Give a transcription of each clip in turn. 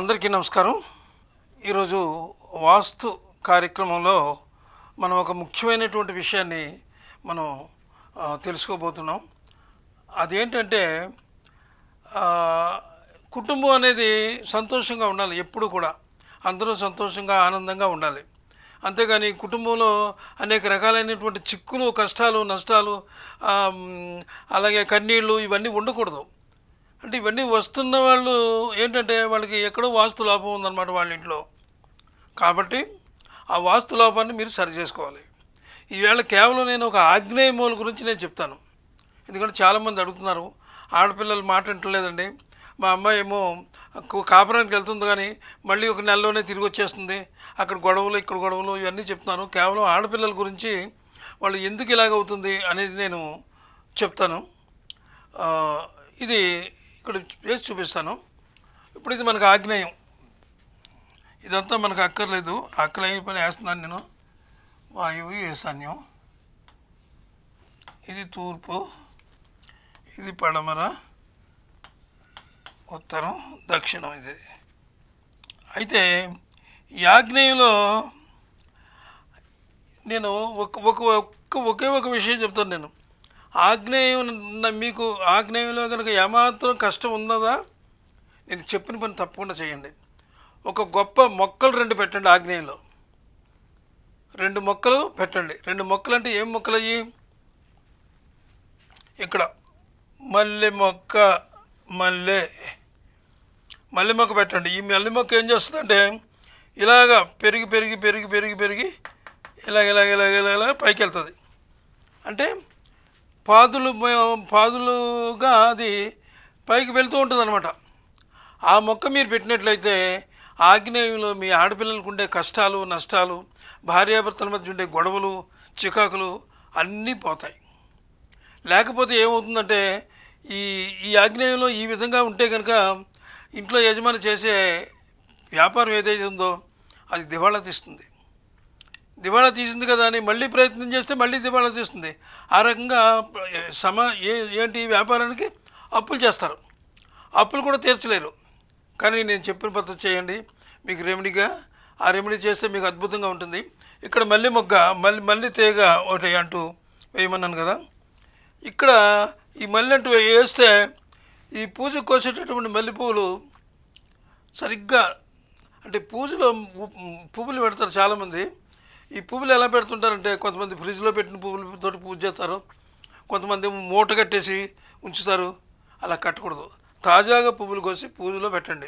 అందరికీ నమస్కారం. ఈరోజు వాస్తు కార్యక్రమంలో మనం ఒక ముఖ్యమైనటువంటి విషయాన్ని మనం తెలుసుకోబోతున్నాం. అదేంటంటే కుటుంబం అనేది సంతోషంగా ఉండాలి ఎప్పుడు కూడా. అందరూ సంతోషంగా ఆనందంగా ఉండాలి. అంతేగాని కుటుంబంలో అనేక రకాలైనటువంటి చిక్కులు కష్టాలు నష్టాలు అలాగే కన్నీళ్ళు ఇవన్నీ ఉండకూడదు. అంటే ఇవన్నీ వస్తున్న వాళ్ళు ఏంటంటే వాళ్ళకి ఎక్కడో వాస్తు లోపం ఉందన్నమాట వాళ్ళ ఇంట్లో. కాబట్టి ఆ వాస్తు లోపాన్ని మీరు సరి చేసుకోవాలి. ఈవేళ కేవలం నేను ఒక ఆగ్నేయ మూల గురించి నేను చెప్తాను. ఎందుకంటే చాలామంది అడుగుతున్నారు ఆడపిల్లలు మాట వింటలేదండి. మా అమ్మాయి ఏమో కాపురానికి వెళ్తుంది కానీ మళ్ళీ ఒక నెలలోనే తిరిగి వచ్చేస్తుంది. అక్కడ గొడవలు ఇక్కడ గొడవలు ఇవన్నీ చెప్తున్నాను. కేవలం ఆడపిల్లల గురించి వాళ్ళు ఎందుకు ఇలాగ అవుతుంది అనేది నేను చెప్తాను. ఇది ఇక్కడ వేసి చూపిస్తాను. ఇప్పుడు ఇది మనకు ఆగ్నేయం. ఇదంతా మనకు అక్కర్లేదు. అక్కలేని పని వేస్తున్నాను నేను. వాయువు ఈశాన్యం. ఇది తూర్పు. ఇది పడమర. ఉత్తరం దక్షిణం ఇది. అయితే ఈ ఆగ్నేయంలో నేను ఒక ఒక ఒక్క ఒకే ఒక విషయం చెప్తాను నేను. ఆగ్నేయం మీకు ఆగ్నేయంలో కనుక ఏమాత్రం కష్టం ఉన్నదా? నేను చెప్పిన పని తప్పకుండా చేయండి. ఒక గొప్ప మొక్కలు రెండు పెట్టండి ఆగ్నేయంలో. రెండు మొక్కలు పెట్టండి. రెండు మొక్కలు అంటే ఏం మొక్కలు అయ్యి ఇక్కడ. మల్లె మొక్క మల్లె. మల్లె మొక్క పెట్టండి. ఈ మల్లె మొక్క ఏం చేస్తుందంటే ఇలాగా పెరిగి పెరిగి పెరిగి పెరిగి పెరిగి ఇలాగ ఇలాగ ఇలాగ ఇలాగ ఇలాగ పైకి వెళ్తుంది అంటే పాదులు పాదులుగా అది పైకి వెళ్తూ ఉంటుంది అనమాట ఆ మొక్క మీరు పెట్టినట్లయితే ఆగ్నేయంలో మీ ఆడపిల్లలకు ఉండే కష్టాలు నష్టాలు భార్యాభర్తల మధ్య ఉండే గొడవలు చికాకులు అన్నీ పోతాయి. లేకపోతే ఏమవుతుందంటే ఈ ఈ ఆగ్నేయంలో ఈ విధంగా ఉంటే కనుక ఇంట్లో యజమాని చేసే వ్యాపారం ఏదైతే ఉందో అది దివాళా తీస్తుంది. దివాళా తీసింది కదా అని మళ్ళీ ప్రయత్నం చేస్తే మళ్ళీ దివాళా తీస్తుంది. ఆ రకంగా సమ ఏ ఏంటి వ్యాపారానికి అప్పులు చేస్తారు. అప్పులు కూడా తీర్చలేరు. కానీ నేను చెప్పిన పద్ధతి చేయండి. మీకు రెమెడీగా ఆ రెమెడీ చేస్తే మీకు అద్భుతంగా ఉంటుంది. ఇక్కడ మళ్ళీ మొగ్గ మళ్ళీ మళ్ళీ తీగ ఒకటి అంటూ వేయమన్నాను కదా. ఇక్కడ ఈ మల్లె అంటూ వేస్తే ఈ పూజ కోసేటటువంటి మల్లె పువ్వులు సరిగ్గా అంటే పూజలో పువ్వులు పెడతారు చాలామంది. ఈ పువ్వులు ఎలా పెడుతుంటారంటే కొంతమంది ఫ్రిడ్జ్లో పెట్టిన పువ్వులతో పూజ చేస్తారు. కొంతమంది మూట కట్టేసి ఉంచుతారు. అలా కట్టకూడదు. తాజాగా పువ్వులు కోసి పూజలో పెట్టండి.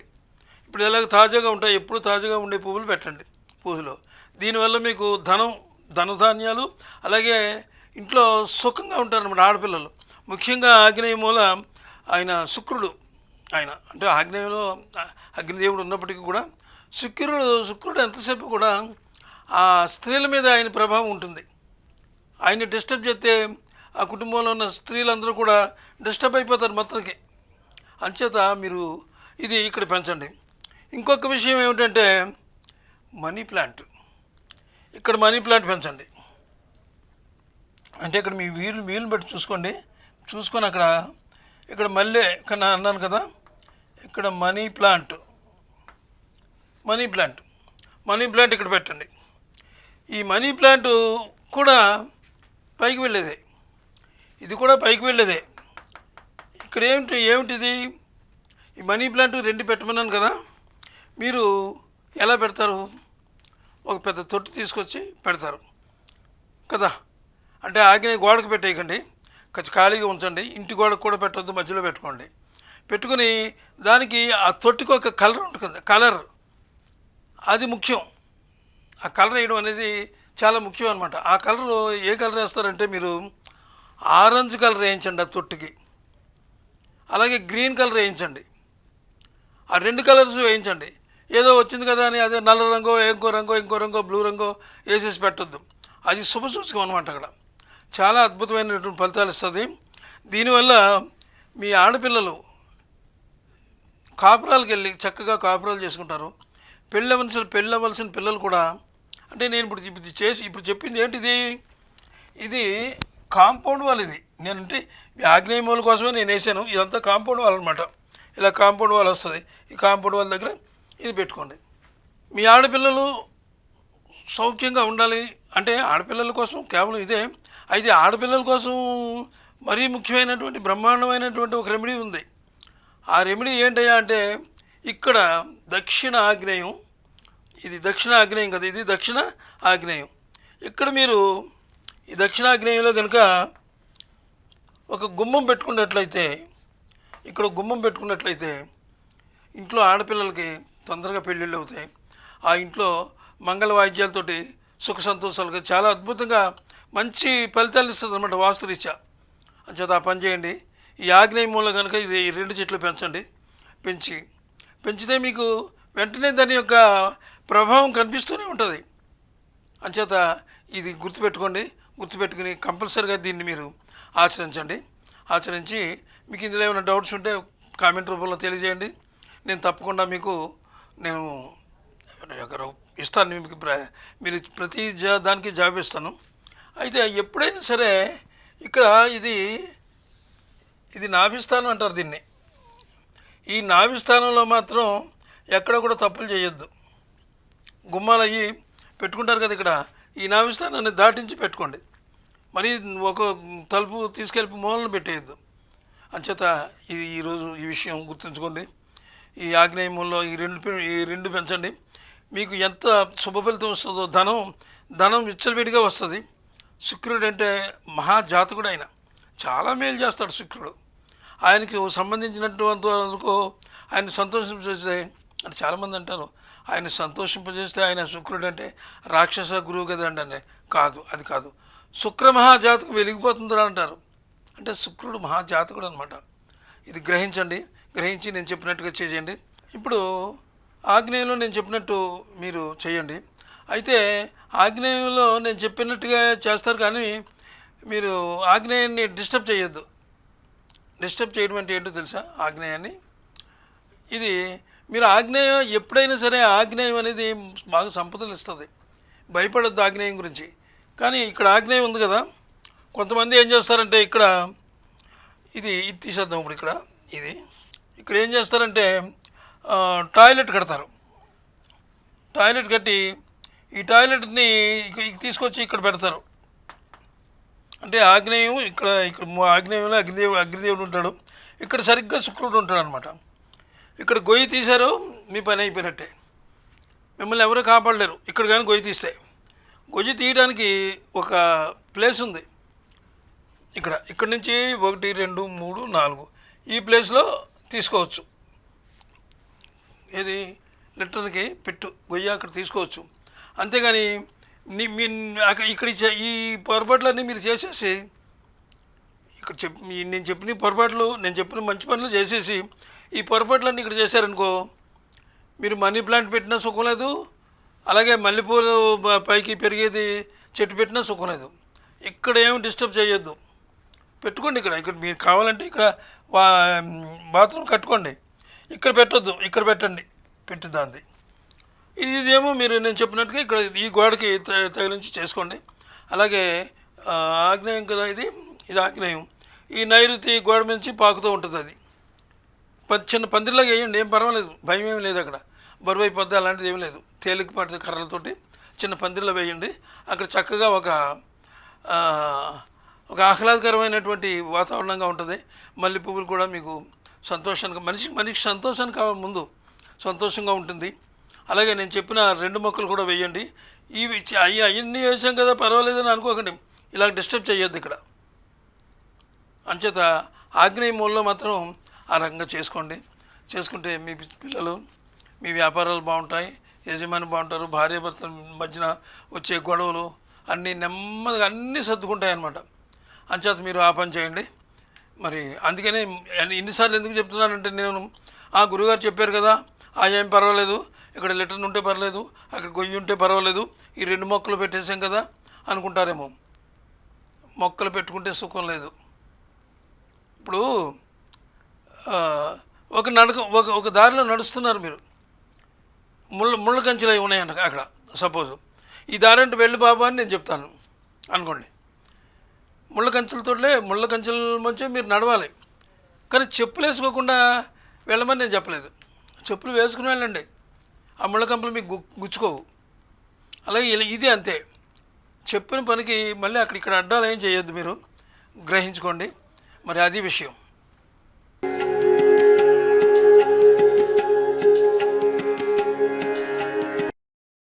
ఇప్పుడు ఎలాగ తాజాగా ఉంటాయి? ఎప్పుడు తాజాగా ఉండే పువ్వులు పెట్టండి పూజలో. దీనివల్ల మీకు ధనం ధనధాన్యాలు అలాగే ఇంట్లో సుఖంగా ఉంటారన్నమాట ఆడపిల్లలు. ముఖ్యంగా ఆగ్నేయ మూల ఆయన శుక్రుడు. ఆయన అంటే ఆగ్నేయంలో అగ్నిదేవుడు ఉన్నప్పటికీ కూడా శుక్రుడు శుక్రుడు ఎంతసేపు కూడా ఆ స్త్రీల మీద ఆయన ప్రభావం ఉంటుంది. ఆయన్ని డిస్టర్బ్ చేస్తే ఆ కుటుంబంలో ఉన్న స్త్రీలందరూ కూడా డిస్టర్బ్ అయిపోతారు మొత్తానికి. అంచేత మీరు ఇది ఇక్కడ పెంచండి. ఇంకొక విషయం ఏమిటంటే మనీ ప్లాంట్. ఇక్కడ మనీ ప్లాంట్ పెంచండి. అంటే ఇక్కడ మీ వీలు వీలు బట్టి చూసుకోండి. చూసుకొని అక్కడ ఇక్కడ మళ్ళీ కన్నా అన్నాను కదా ఇక్కడ money plant. Money plant. Money plant ఇక్కడ పెట్టండి. ఈ మనీ ప్లాంట్ కూడా పైకి వెళ్ళేదే. ఇది కూడా పైకి వెళ్ళేదే. ఇక్కడ ఏమిటి ఏమిటిది? ఈ మనీ ప్లాంట్ రెండు పెట్టమన్నాను కదా. మీరు ఎలా పెడతారు? ఒక పెద్ద తొట్టి తీసుకొచ్చి పెడతారు. కదా? అంటే ఆగ్నేయ గోడకు పెట్టేయకండి. కొంచెం ఖాళీగా ఉంచండి. ఇంటి గోడకు కూడా పెట్టొద్దు మధ్యలో పెట్టుకోండి. పెట్టుకుని దానికి ఆ తొట్టికి ఒక కలర్ ఉంటుంది. కలర్. అది ముఖ్యం. ఆ కలర్ వేయడం అనేది చాలా ముఖ్యం అనమాట ఆ కలర్ ఏ కలర్ వేస్తారంటే మీరు ఆరెంజ్ కలర్ వేయించండి ఆ తొట్టికి. అలాగే గ్రీన్ కలర్ వేయించండి. ఆ రెండు కలర్స్ వేయించండి. ఏదో వచ్చింది కదా అని అదే నల్ల రంగో ఇంకో రంగో ఇంకో రంగో బ్లూ రంగో వేసేసి పెట్టొద్దు. అది శుభసూచకం అనమాట అక్కడ. చాలా అద్భుతమైనటువంటి ఫలితాలు ఇస్తుంది. దీనివల్ల మీ ఆడపిల్లలు కాపురాలకు వెళ్ళి చక్కగా కాపురాలు చేసుకుంటారు. పెళ్ళవలసిన పెళ్ళవలసిన పిల్లలు కూడా అంటే నేను ఇప్పుడు ఇది చేసి ఇప్పుడు చెప్పింది ఏంటిది? ఇది కాంపౌండ్ వాల్ ఇది. నేనంటే ఈ ఆగ్నేయ మూల కోసమే నేను వేసాను. ఇదంతా కాంపౌండ్ వాల్ అనమాట ఇలా కాంపౌండ్ వాల్ వస్తుంది. ఈ కాంపౌండ్ వాల్ దగ్గర ఇది పెట్టుకోండి. మీ ఆడపిల్లలు సౌఖ్యంగా ఉండాలి. అంటే ఆడపిల్లల కోసం కేవలం ఇదే. అయితే ఆడపిల్లల కోసం మరీ ముఖ్యమైనటువంటి బ్రహ్మాండమైనటువంటి ఒక రెమెడీ ఉంది. ఆ రెమెడీ ఏంటయ్యా అంటే ఇక్కడ దక్షిణ ఆగ్నేయం ఇది దక్షిణ ఆగ్నేయం కదా ఇది దక్షిణ ఆగ్నేయం. ఇక్కడ మీరు ఈ దక్షిణాగ్నేయంలో కనుక ఒక గుమ్మం పెట్టుకున్నట్లయితే ఇక్కడ గుమ్మం పెట్టుకున్నట్లయితే ఇంట్లో ఆడపిల్లలకి తొందరగా పెళ్ళిళ్ళు అవుతాయి. ఆ ఇంట్లో మంగళ వాయిద్యాలతోటి సుఖ సంతోషాలుగా చాలా అద్భుతంగా మంచి ఫలితాలు ఇస్తుంది అనమాట వాస్తురీత్యా అంచేత ఆ పని చేయండి. ఈ ఆగ్నేయ మూల కనుక ఇది ఈ రెండు చెట్లు పెంచండి. పెంచి పెంచితే మీకు వెంటనే దాని యొక్క ప్రభావం కనిపిస్తూనే ఉంటుంది. అంచేత ఇది గుర్తుపెట్టుకోండి. గుర్తుపెట్టుకుని కంపల్సరిగా దీన్ని మీరు ఆచరించండి. ఆచరించి మీకు ఇందులో ఏమైనా డౌట్స్ ఉంటే కామెంట్ రూపంలో తెలియజేయండి. నేను తప్పకుండా మీకు నేను ఇస్తాను మీకు ప్ర- మీరు ప్రతి జా దానికి జాబ్ ఇస్తాను. అయితే ఎప్పుడైనా సరే ఇక్కడ ఇది ఇది నాభిస్థానం అంటారు దీన్ని. ఈ నాభిస్థానంలో మాత్రం ఎక్కడ కూడా తప్పులు చేయొద్దు. గుమ్మాలు అయ్యి పెట్టుకుంటారు కదా ఇక్కడ ఈ నాభిస్థానాన్ని దాటించి పెట్టుకోండి. మరీ ఒక తలుపు తీసుకెళ్ళి మూలను పెట్టేయద్దు. అంచేత ఇది ఈరోజు ఈ విషయం గుర్తుంచుకోండి. ఈ ఆగ్నేయములో ఈ రెండు ఈ రెండు పెంచండి. మీకు ఎంత శుభ ఫలితం వస్తుందో ధనం ధనం విచ్చలవిడిగా వస్తుంది. శుక్రుడు అంటే మహాజాతకుడు ఆయన చాలా మేలు చేస్తాడు శుక్రుడు. ఆయనకి సంబంధించినటువంటి వరకు ఆయన చేస్తే అంటే చాలామంది అంటారు ఆయన సంతోషింపజేస్తే ఆయన శుక్రుడు అంటే రాక్షస గురువు కదా అంటే కాదు అది కాదు. శుక్ర మహాజాతకు వెలిగిపోతుందిరా అంటారు. అంటే శుక్రుడు మహాజాతకుడు అనమాట ఇది గ్రహించండి. గ్రహించి నేను చెప్పినట్టుగా చేయండి. ఇప్పుడు ఆగ్నేయంలో నేను చెప్పినట్టు మీరు చేయండి. అయితే ఆగ్నేయంలో నేను చెప్పినట్టుగా చేస్తారు కానీ మీరు ఆగ్నేయాన్ని డిస్టర్బ్ చేయొద్దు. డిస్టర్బ్ చేయడం అంటే ఏంటో తెలుసా? ఆగ్నేయాన్ని. ఇది మీరు ఆగ్నేయం ఎప్పుడైనా సరే ఆగ్నేయం అనేది బాగా సంపదలు ఇస్తుంది. భయపడద్దు ఆగ్నేయం గురించి. కానీ ఇక్కడ ఆగ్నేయం ఉంది కదా కొంతమంది ఏం చేస్తారంటే ఇక్కడ ఇది ఇది తీసేద్దాం ఇప్పుడు ఇక్కడ ఇది. ఇక్కడ ఏం చేస్తారంటే టాయిలెట్ కడతారు. టాయిలెట్ కట్టి ఈ టాయిలెట్ని తీసుకొచ్చి ఇక్కడ పెడతారు. అంటే ఆగ్నేయం ఇక్కడ ఇక్కడ ఆగ్నేయంలో అగ్నిదేవుడు అగ్నిదేవుడు ఉంటాడు. ఇక్కడ సరిగ్గా శుక్రుడు ఉంటాడు అనమాట ఇక్కడ గొయ్యి తీశారు మీ పని అయిపోయినట్టే. మిమ్మల్ని ఎవరు కాపాడలేరు ఇక్కడ కానీ గొయ్యి తీస్తే. గొయ్యి తీయడానికి ఒక ప్లేస్ ఉంది. ఇక్కడ ఇక్కడ నుంచి ఒకటి రెండు మూడు నాలుగు. ఈ ప్లేస్లో తీసుకోవచ్చు. ఏది? లిటర్కి పెట్టు గొయ్యి అక్కడ తీసుకోవచ్చు. అంతేగాని నీ మీ అక్కడ ఇక్కడ చే- ఈ పొరపాట్లన్నీ మీరు చేసేసి ఇక్కడ చెప్ నేను చెప్పిన పొరపాట్లు నేను చెప్పిన మంచి పనులు చేసేసి ఈ పొరపాట్లన్నీ ఇక్కడ చేశారనుకో మీరు మనీ ప్లాంట్ పెట్టినా సుఖం లేదు అలాగే మల్లెపూలు పైకి పెరిగేది చెట్టు పెట్టినా సుఖం లేదు. ఇక్కడ ఏమి డిస్టర్బ్ చేయొద్దు. పెట్టుకోండి ఇక్కడ ఇక్కడ మీరు కావాలంటే ఇక్కడ వా బాత్రూమ్ కట్టుకోండి. ఇక్కడ పెట్టొద్దు ఇక్కడ పెట్టండి పెట్టుదాంది ఇది ఇదేమో మీరు నేను చెప్పినట్టుగా ఇక్కడ ఈ గోడకి త- తగిలించి చేసుకోండి. అలాగే ఆగ్నేయం కదా ఇది? ఇది ఆగ్నేయం. ఈ నైరుతి గోడ నుంచి పాకుతూ ఉంటుంది అది. చిన్న పందిరిలాగా వేయండి ఏం పర్వాలేదు భయం ఏం లేదు అక్కడ. బరువు అయిపోద్ది అలాంటిది ఏం లేదు. తేలికపాటి కర్రలతోటి చిన్న పందిరిలో వేయండి. అక్కడ చక్కగా ఒక ఒక ఆహ్లాదకరమైనటువంటి వాతావరణంగా ఉంటుంది. మల్లె పువ్వులు కూడా మీకు సంతోషానికి మనిషి మనిషి సంతోషానికి కావాలి ముందు సంతోషంగా ఉంటుంది. అలాగే నేను చెప్పిన రెండు మొక్కలు కూడా వేయండి. ఇవి అవి అవన్నీ వేసాం కదా పర్వాలేదని అనుకోకండి. ఇలా డిస్టర్బ్ చేయొద్దు ఇక్కడ. అంచేత ఆగ్నేయ మూలలో మాత్రం ఆ రకంగా చేసుకోండి. చేసుకుంటే మీ పిల్లలు మీ వ్యాపారాలు బాగుంటాయి యజమాని బాగుంటారు భార్యాభర్తల మధ్యన వచ్చే గొడవలు అన్నీ నెమ్మదిగా అన్నీ సర్దుకుంటాయి అంచేత మీరు ఆ పని చేయండి. మరి అందుకనే ఇన్నిసార్లు ఎందుకు చెప్తున్నానంటే నేను ఆ గురుగారు చెప్పారు కదా ఆ ఏం పర్వాలేదు ఇక్కడ లిటర్ ఉంటే పర్వాలేదు అక్కడ గొయ్యి ఉంటే పర్వాలేదు ఈ రెండు మొక్కలు పెట్టేసాం కదా అనుకుంటారేమో. మొక్కలు పెట్టుకుంటే సుఖం లేదు. ఇప్పుడు ఒక నడక ఒక ఒక దారిలో నడుస్తున్నారు మీరు. ముళ్ళ ముళ్ళ కంచెలు అవి ఉన్నాయంట అక్కడ సపోజ్. ఈ దారి అంటే వెళ్ళి బాబా అని నేను చెప్తాను. అనుకోండి. ముళ్ళ కంచెలతోటే ముళ్ళ కంచెల మధ్య మీరు నడవాలి. కానీ చెప్పులు వేసుకోకుండా వెళ్ళమని నేను చెప్పలేదు. చెప్పులు వేసుకుని వెళ్ళండి. ఆ ముళ్ళకంపలు మీకు గు- గుచ్చుకోవు. అలాగే ఇలా- ఇది అంతే. చెప్పిన పనికి మళ్ళీ అక్కడ ఇక్కడ అడ్డాలు ఏం చేయొద్దు మీరు. గ్రహించుకోండి. మరి అది విషయం.